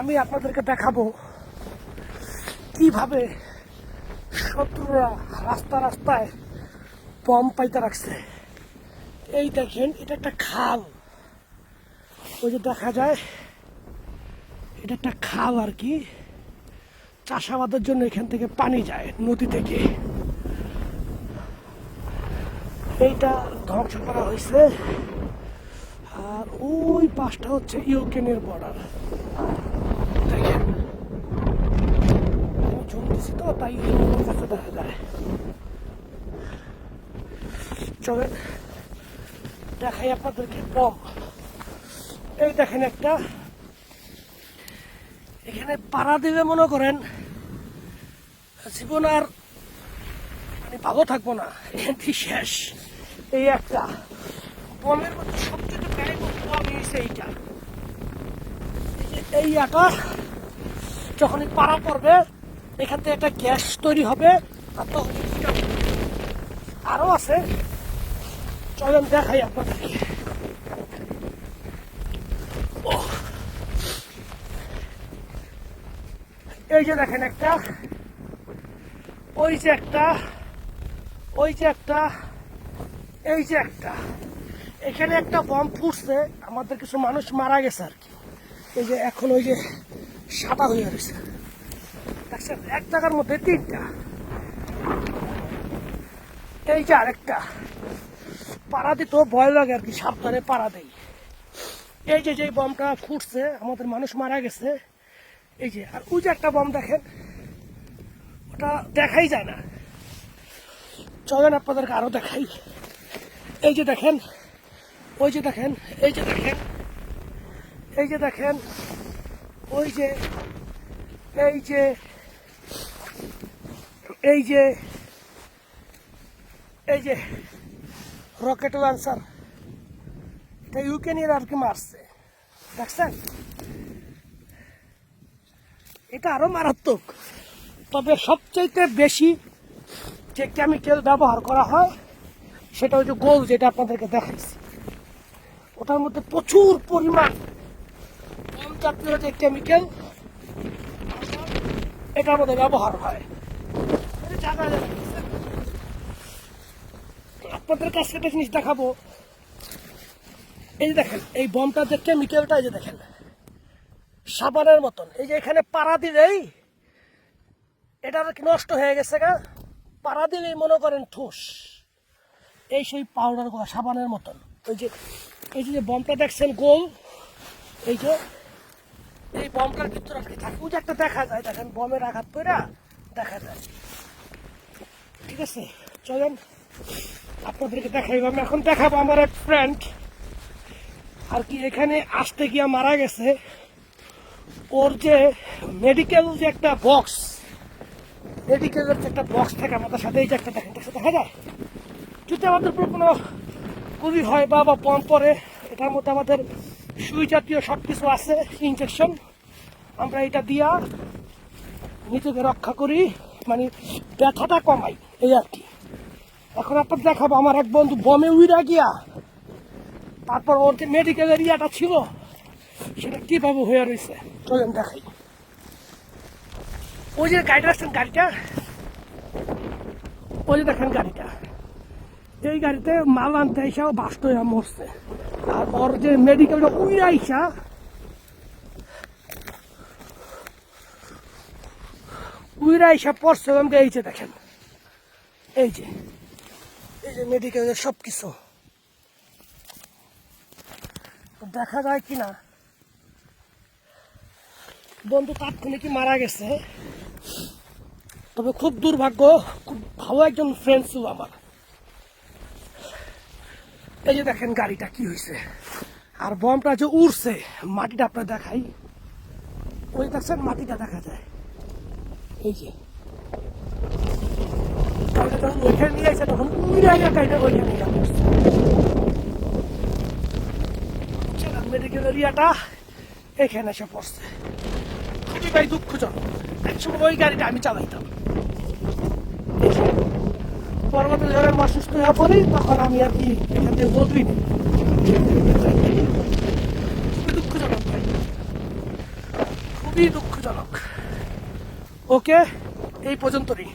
আমি আপনাদেরকে দেখাবো কীভাবে শত্রুরা রাস্তা রাস্তায় বম পাইতে রাখছে। এই দেখেন, এটা একটা খাল। ওই যে দেখা যায়, এটা একটা খাল আর কি। চাষাবাদের জন্য এখান থেকে পানি যায় নদী থেকে। এইটা ধ্বংস করা হয়েছে। আর ওই পাশটা হচ্ছে ইউক্রেনের বর্ডার দেখেন আমি জুম দিছি তো তাই কাছে দেখা যায় চলেন দেখাই আপনাদেরকে বম এই দেখেন একটা এখানে পাড়া দিলে মনে করেন জীবন আর মানে ভালো থাকব না এখানটি শেষ এই একটা বমের মধ্যে সবচেয়ে ব্যয়বহুল বম হয়েছে এইটা এই যে এই আটা যখনই পাড়া পড়বে এখান থেকে একটা গ্যাস তৈরি হবে। এটা আরও আছে। চলেন দেখাই আপনাদেরকে। ওহ। এই যে দেখেন একটা, ওই যে একটা, ওই যে একটা, এই যে একটা। এখানে একটা বম ফুটছে, আমাদের কিছু মানুষ মারা গেছে আর কি। এই যে এখন ওই যে সাদা হয়ে রয়েছে। দেখছেন এক জায়গার মধ্যে তিনটা। এই যে আরেকটা। পাড়া দিত ভয় লাগে আর কি, সাবধানে পাড়া দেই। এই যে যে বমটা ফুটছে, আমাদের মানুষ মারা গেছে। এই যে, আর ওই যে একটা বম দেখেন, ওটা দেখাই যায় না। চলেন আপনাদেরকে আরও দেখাই। এই যে দেখেন, ওই যে দেখেন, এই যে দেখেন, এই যে দেখেন, ওই যে, এই যে এই যে এই যে রকেট লঞ্চার এটা ইউক্রেনের আর কি মারছে দেখছেন? এটা আরও মারাত্মক। তবে সবচাইতে বেশি যে কেমিক্যাল ব্যবহার করা হয়, সেটা হচ্ছে গোল যেটা আপনাদেরকে দেখাইছি। ওটার মধ্যে প্রচুর পরিমাণ কম জাতীয় যে কেমিক্যাল এটার মধ্যে ব্যবহার হয়? আপনাদের কাছে একটা জিনিস দেখাবো। এই যে দেখেন, এই বমটার যে কেমিক্যালটা এই যে দেখেন, সাবানের মতন। এই যে এখানে পাড়া দিলেই এটা নষ্ট হয়ে গেছে গা। পাড়া দিলেই মনে করেন ঠোস। এই সেই পাউডার সাবানের মতন। ওই যে, এই যে বমটা দেখছেন গোল, এই যে এই বমটার ভিতরে আর কি যে একটা দেখা যায়। দেখেন, বমের আঘাত পড়া দেখা যায়। ঠিক আছে, চলেন। আপনাদেরকে দেখাইব। আমি এখন দেখাবো আমার এক ফ্রেন্ড আর কি, এখানে আসতে গিয়া মারা গেছে। ওর যে মেডিকেল যে একটা বক্স মেডিকেলের যে একটা বক্স থাকে আমাদের সাথে, এই যে একটা দেখেন দেখা যায়? যদি আমাদের উপর কোনো গুলি হয় বা বা পম পরে এটার মধ্যে আমাদের সুই জাতীয় সব কিছু আছে ইনজেকশন আমরা এটা দিয়া নিজেকে রক্ষা করি মানে ব্যথাটা কমাই, এই আর কি। এখন আপনার দেখাবো, আমার এক বন্ধু বমে উইরা গিয়া, তারপর ওর যে মেডিকেল এরিয়াটা ছিল, সেটা কীভাবে হয়ে রয়েছে, চলেন দেখাই। ওই যে গাড়িটা আসছেন গাড়িটা? ওই যে দেখেন গাড়িটা। এই গাড়িতে মাল আনতে এসেও হয়ে মরছে। আর ওর যে মেডিকেলটা উইরা আইসা উইরা আইসা পড়ছে আমাকে এই যে দেখেন। এই যে এই যে মেডিকেলের সব কিছু দেখা যায় কি না, বন্ধু তাৎক্ষণিকই মারা গেছে? তবে খুব দুর্ভাগ্য, খুব ভালো একজন ফ্রেন্ড ছিল আমার। এই যে দেখেন গাড়িটা কি হয়েছে আর বমটা যে উড়ছে, মাটিটা আপনার দেখাই। ওই দেখছেন মাটিটা দেখা যায়। এই যে। নিয়ে তখন এখানে এসে পড়ছে। খুবই ভাই দুঃখজনক। একসময় ওই গাড়িটা আমি চালাইতাম। পরবর্তী যখন অসুস্থ হয়ে পড়ি, তখন আমি আর কি এখান থেকে বদলি নিই খুবই দুঃখজনক। ভাই খুবই দুঃখজনক। ওকে, এই পর্যন্তই।